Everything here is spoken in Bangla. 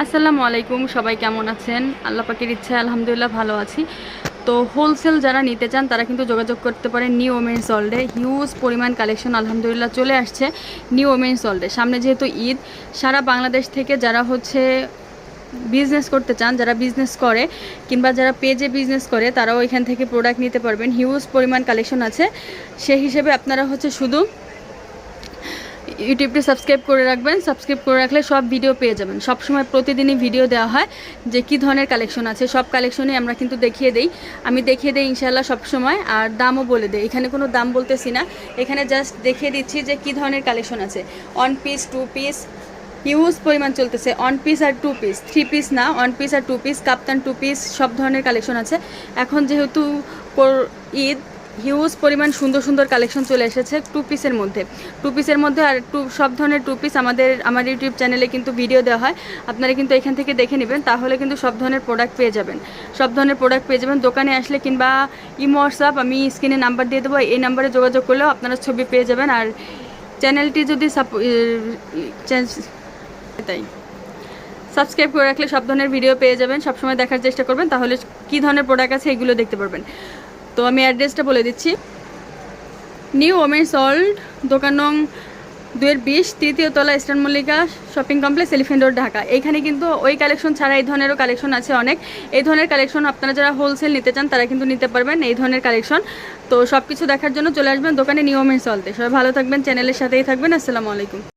আসসালামু আলাইকুম, সবাই কেমন আছেন? আল্লাহ পাকের ইচ্ছা আলহামদুলিল্লাহ ভালো আছি। তো হোলসেল যারা নিতে চান, তারা কিন্তু যোগাযোগ করতে পারেন নিউ ওমেন্স ওয়ার্ল্ডে হিউজ পরিমাণ কালেকশন আলহামদুলিল্লাহ চলে আসছে নিউ ওমেন্স ওয়ার্ল্ডে সামনে যেহেতু ঈদ, সারা বাংলাদেশ থেকে যারা হচ্ছে বিজনেস করতে চান, যারা বিজনেস করে, কিংবা যারা পেজে বিজনেস করে, তারাও এখান থেকে প্রোডাক্ট নিতে পারবেন। হিউজ পরিমাণ কালেকশন আছে। সেই হিসেবে আপনারা হচ্ছে শুধু ইউটিউবটি সাবস্ক্রাইব করে রাখবেন। সাবস্ক্রাইব করে রাখলে সব ভিডিও পেয়ে যাবেন। সব সময় প্রতিদিনই ভিডিও দেওয়া হয় যে কী ধরনের কালেকশন আছে। সব কালেকশনই আমরা কিন্তু দেখিয়ে দেই। আমি দেখিয়ে দিই ইনশাল্লাহ সব সময় আর দামও বলে দিই। এখানে কোনো দাম বলতেছি না। এখানে জাস্ট দেখিয়ে দিচ্ছি যে কী ধরনের কালেকশন আছে। One piece two piece huge পরিমাণ চলতেছে। ওয়ান পিস আর টু পিস থ্রি পিস না ওয়ান পিস আর টু পিস কাপ্তান টু পিস সব ধরনের কালেকশন আছে। এখন যেহেতু ঈদ হিউজ পরিমাণ সুন্দর সুন্দর কালেকশন চলে এসেছে টু পিসের মধ্যে। টু পিসের মধ্যে আর টু, সব ধরনের টু পিস আমাদের, আমার ইউটিউব চ্যানেলে কিন্তু ভিডিও দেওয়া হয়। আপনারা কিন্তু এখান থেকে দেখে নেবেন, তাহলে কিন্তু সব ধরনের প্রোডাক্ট পেয়ে যাবেন। সব ধরনের প্রোডাক্ট পেয়ে যাবেন। দোকানে আসলে কিংবা ইমো হোয়াটসঅ্যাপ আমি স্ক্রিনে নাম্বার দিয়ে দেবো, এই নাম্বারে যোগাযোগ করলেও আপনারা ছবি পেয়ে যাবেন। আর চ্যানেলটি যদি তাই। সাবস্ক্রাইব করে রাখলে সব ধরনের ভিডিও পেয়ে যাবেন। সবসময় দেখার চেষ্টা করবেন, তাহলে কী ধরনের প্রোডাক্ট আছে এগুলো দেখতে পারবেন। তো আমি অ্যাড্রেসটা বলে দিচ্ছি। নিউ ওমেন্স ওয়ার্ল্ড, দোকান নং দুয়ের বিশ, তৃতীয় তলা eastern Mallika shopping complex, elephant road, Dhaka. এখানে কিন্তু ওই কালেকশন ছাড়া এই ধরনেরও কালেকশন আছে অনেক। এই ধরনের কালেকশন আপনারা যারা হোলসেল নিতে চান, তারা কিন্তু নিতে পারবেন এই ধরনের কালেকশন। তো সব কিছু দেখার জন্য চলে আসবেন দোকানে নিউ ওমেন্স ওয়ার্ল্ডে। সবাই ভালো থাকবেন, চ্যানেলের সাথেই থাকবেন। আসসালামু আলাইকুম।